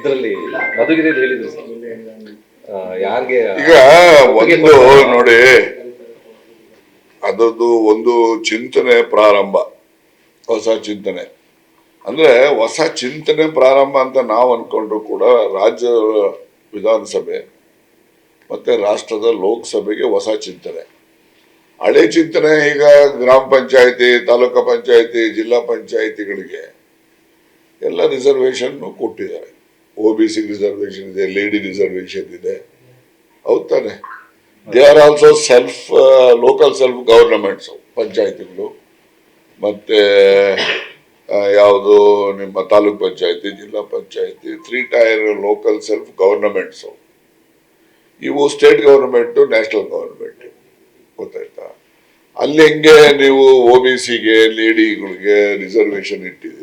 ಇದರಲ್ಲಿ ಮಧುಗಿರಿಯಲ್ಲಿ ಹೇಳಿದ್ರು. ಯಾರಿಗೆ ಈಗ ಒಂದು ನೋಡಿ ಅದರದ್ದು ಒಂದು ಚಿಂತನೆ ಪ್ರಾರಂಭ ಹೊಸ ಚಿಂತನೆ. ಅಂದ್ರೆ ಹೊಸ ಚಿಂತನೆ ಪ್ರಾರಂಭ ಅಂತ ನಾವು ಅನ್ಕೊಂಡ್ರು ಕೂಡ ರಾಜ್ಯ ವಿಧಾನಸಭೆ ಮತ್ತೆ ರಾಷ್ಟ್ರದ ಲೋಕಸಭೆಗೆ ಹೊಸ ಚಿಂತನೆ. ಹಳೆ ಚಿಂತನೆ ಈಗ ಗ್ರಾಮ ಪಂಚಾಯತಿ ತಾಲೂಕು ಪಂಚಾಯತಿ ಜಿಲ್ಲಾ ಪಂಚಾಯತಿಗಳಿಗೆ ಎಲ್ಲ ರಿಸರ್ವೇಶನ್ ಕೊಟ್ಟಿದ್ದಾರೆ. ಒ ಬಿ ಸಿ ರಿಸರ್ವೇಶನ್ ಇದೆ ಲೇಡಿ ರಿಸರ್ವೇಶನ್ ಇದೆ. ಹೌದ್ ತಾನೆ. They are also self local self governments ಪಂಚಾಯತಿಗಳು. ಮತ್ತೆ ಯಾವುದು ನಿಮ್ಮ ತಾಲೂಕ್ ಪಂಚಾಯತಿ, ಜಿಲ್ಲಾ ಪಂಚಾಯತಿ three tier local self governments ಇವು ಸ್ಟೇಟ್ ಗೌರ್ಮೆಂಟು ನ್ಯಾಷನಲ್ ಗೌರ್ಮೆಂಟು ಗೊತ್ತಾಯ್ತಾ? ಅಲ್ಲಿ ಹೆಂಗೆ ನೀವು ಒ ಬಿ ಸಿಗೆ ಲೇಡಿಗಳಿಗೆ ರಿಸರ್ವೇಶನ್ ಇಟ್ಟಿದ್ದೀರೋ?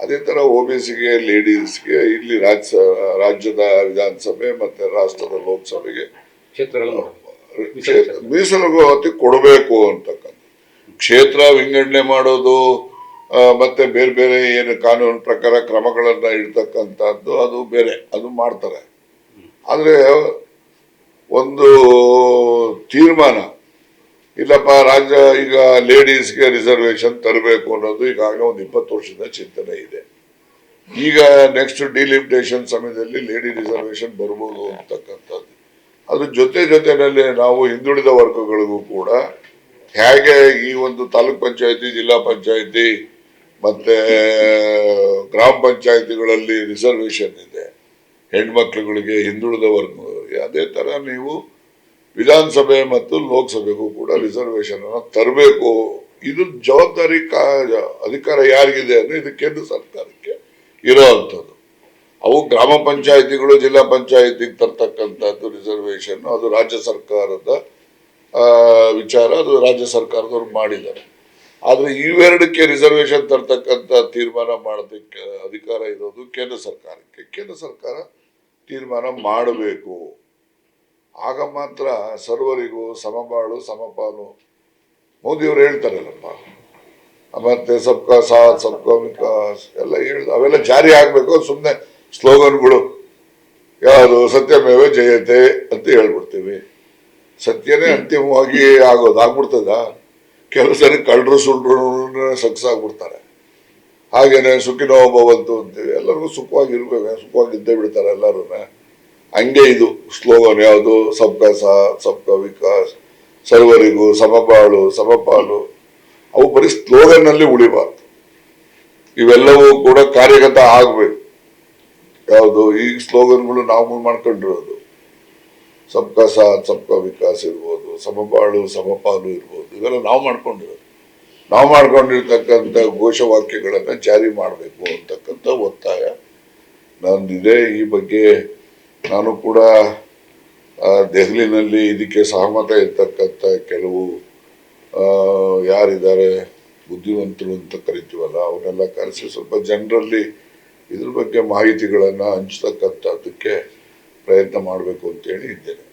ಅದೇ ತರ ಒ ಬಿ ಸಿಗೆ ಲೇಡೀಸ್ಗೆ ಇಲ್ಲಿ ರಾಜ್ಯ ರಾಜ್ಯದ ವಿಧಾನಸಭೆ ಮತ್ತೆ ರಾಷ್ಟ್ರದ ಲೋಕಸಭೆಗೆ ಕ್ಷೇತ್ರಗಳು ಮೀಸಲು ಮೀಸಲಾತಿ ಕೊಡಬೇಕು ಅಂತಕ್ಕಂಥ ಕ್ಷೇತ್ರ ವಿಂಗಡಣೆ ಮಾಡೋದು ಮತ್ತೆ ಬೇರೆ ಬೇರೆ ಏನು ಕಾನೂನು ಪ್ರಕಾರ ಕ್ರಮಗಳನ್ನ ಇಡ್ತಕ್ಕಂಥದ್ದು ಅದು ಬೇರೆ ಅದು ಮಾಡ್ತಾರೆ. ಆದರೆ ಒಂದು ತೀರ್ಮಾನ ಇಲ್ಲಪ್ಪ, ರಾಜ್ಯ ಈಗ ಲೇಡೀಸ್ಗೆ ರಿಸರ್ವೇಶನ್ ತರಬೇಕು ಅನ್ನೋದು ಈಗಾಗಲೇ ಒಂದು ಇಪ್ಪತ್ತು ವರ್ಷದ ಚಿಂತನೆ ಇದೆ. ಈಗ ನೆಕ್ಸ್ಟ್ ಡಿಲಿಮಿಟೇಷನ್ ಸಮಯದಲ್ಲಿ ಲೇಡಿ ರಿಸರ್ವೇಶನ್ ಬರ್ಬೋದು ಅಂತಕ್ಕಂಥದ್ದು. ಅದ್ರ ಜೊತೆ ಜೊತೆನಲ್ಲಿ ನಾವು ಹಿಂದುಳಿದ ವರ್ಗಗಳಿಗೂ ಕೂಡ ಹೇಗೆ ಈ ಒಂದು ತಾಲೂಕ್ ಪಂಚಾಯತಿ, ಜಿಲ್ಲಾ ಪಂಚಾಯತಿ ಮತ್ತೆ ಗ್ರಾಮ ಪಂಚಾಯತಿಗಳಲ್ಲಿ ರಿಸರ್ವೇಶನ್ ಇದೆ. ಹೆಣ್ಮಕ್ಳುಗಳಿಗೆ ಹಿಂದುಳಿದ ವರ್ಗಗಳಿಗೆ, ಅದೇ ತರ ನೀವು ವಿಧಾನಸಭೆ ಮತ್ತು ಲೋಕಸಭೆಗೂ ಕೂಡ ರಿಸರ್ವೇಶನ್ ಅನ್ನು ತರಬೇಕು. ಇದು ಜವಾಬ್ದಾರಿ ಅಧಿಕಾರ ಯಾರಿಗಿದೆ ಅಂದ್ರೆ ಇದು ಕೇಂದ್ರ ಸರ್ಕಾರಕ್ಕೆ ಇರೋ ಅಂಥದ್ದು. ಅವು ಗ್ರಾಮ ಪಂಚಾಯಿತಿಗಳು, ಜಿಲ್ಲಾ ಪಂಚಾಯಿತಿಗೆ ತರ್ತಕ್ಕಂಥದ್ದು ರಿಸರ್ವೇಶನ್ ಅದು ರಾಜ್ಯ ಸರ್ಕಾರದ ವಿಚಾರ, ಅದು ರಾಜ್ಯ ಸರ್ಕಾರದವ್ರು ಮಾಡಿದ್ದಾರೆ. ಆದ್ರೆ ಇವೆರಡಕ್ಕೆ ರಿಸರ್ವೇಶನ್ ತರ್ತಕ್ಕಂಥ ತೀರ್ಮಾನ ಮಾಡೋದಕ್ಕೆ ಅಧಿಕಾರ ಇರೋದು ಕೇಂದ್ರ ಸರ್ಕಾರಕ್ಕೆ. ಕೇಂದ್ರ ಸರ್ಕಾರ ತೀರ್ಮಾನ ಮಾಡಬೇಕು. ಆಗ ಮಾತ್ರ ಸರ್ವರಿಗೂ ಸಮಬಾಳು, ಸಮಪಾಲು. ಮೋದಿಯವರು ಹೇಳ್ತಾರಲ್ಲಪ್ಪ. ಮತ್ತೆ ಸಬ್ಕಾ ಸಾಥ್, ಸಬ್ಕಾ ವಿಕಾಸ್ ಎಲ್ಲ ಹೇಳ್, ಅವೆಲ್ಲ ಜಾರಿ ಆಗ್ಬೇಕು ಸುಮ್ಮನೆ ಸ್ಲೋಗನ್ಗಳು. ಯಾವುದು ಸತ್ಯಮೇವ ಜಯತೆ ಅಂತ ಹೇಳ್ಬಿಡ್ತೀವಿ. ಸತ್ಯನೇ ಅಂತಿಮವಾಗಿ ಆಗೋದು, ಆಗ್ಬಿಡ್ತದ? ಕೆಲವು ಸರಿ ಕಳ್ಳರು ಸುಳ್ಳರು ಸಕ್ಸಸ್ ಆಗ್ಬಿಡ್ತಾರೆ. ಹಾಗೇನೆ ಸುಖಿನೋ ಭವಂತು ಅಂತೀವಿ. ಎಲ್ಲರಿಗೂ ಸುಖವಾಗಿರ್ಬೇಕು, ಸುಖವಾಗಿದ್ದೇ ಬಿಡ್ತಾರೆ ಎಲ್ಲರೂ ಹಂಗೆ ಇದು ಸ್ಲೋಗನ್ ಯಾವುದು? ಸಬ್ಕಾ ಸಾಥ್ ಸಬ್ಕಾ ವಿಕಾಸ್. ಸರ್ವರಿಗೂ ಸಮಬಾಳು ಸಮಪಾಲು. ಅವು ಬರೀ ಸ್ಲೋಗನ್ನಲ್ಲಿ ಉಳಿಬಾರ್ದು ಇವೆಲ್ಲವೂ ಕೂಡ ಕಾರ್ಯಗತ ಆಗ್ಬೇಕು. ಯಾವುದು? ಈ ಸ್ಲೋಗನ್ಗಳು ನಾವು ಮಾಡ್ಕೊಂಡಿರೋದು. ಸಬ್ಕಾ ಸಾಥ್ ಸಬ್ಕಾ ವಿಕಾಸ್ ಇರ್ಬೋದು ಸಮಬಾಳು ಸಮಪಾಲು ಇರ್ಬೋದು. ಇವೆಲ್ಲ ನಾವು ಮಾಡ್ಕೊಂಡಿರೋದು. ನಾವು ಮಾಡ್ಕೊಂಡಿರ್ತಕ್ಕಂಥ ಘೋಷವಾಕ್ಯಗಳನ್ನ ಜಾರಿ ಮಾಡಬೇಕು ಅಂತಕ್ಕಂಥ ಒತ್ತಾಯ. ನಂದಿದೆ. ಈ ಬಗ್ಗೆ ನಾನು ಕೂಡ ದೆಹಲಿನಲ್ಲಿ ಇದಕ್ಕೆ ಸಹಮತ ಇರ್ತಕ್ಕಂಥ ಕೆಲವು ಯಾರಿದ್ದಾರೆ, ಬುದ್ಧಿವಂತರು ಅಂತ ಕರಿತೀವಲ್ಲ ಅವನ್ನೆಲ್ಲ ಕರೆಸಿ ಸ್ವಲ್ಪ ಜನರಲ್ಲಿ ಇದ್ರ ಬಗ್ಗೆ ಮಾಹಿತಿಗಳನ್ನು ಹಂಚ್ತಕ್ಕಂಥದ್ದಕ್ಕೆ ಪ್ರಯತ್ನ ಮಾಡಬೇಕು ಅಂತೇಳಿ ಇದ್ದೇನೆ.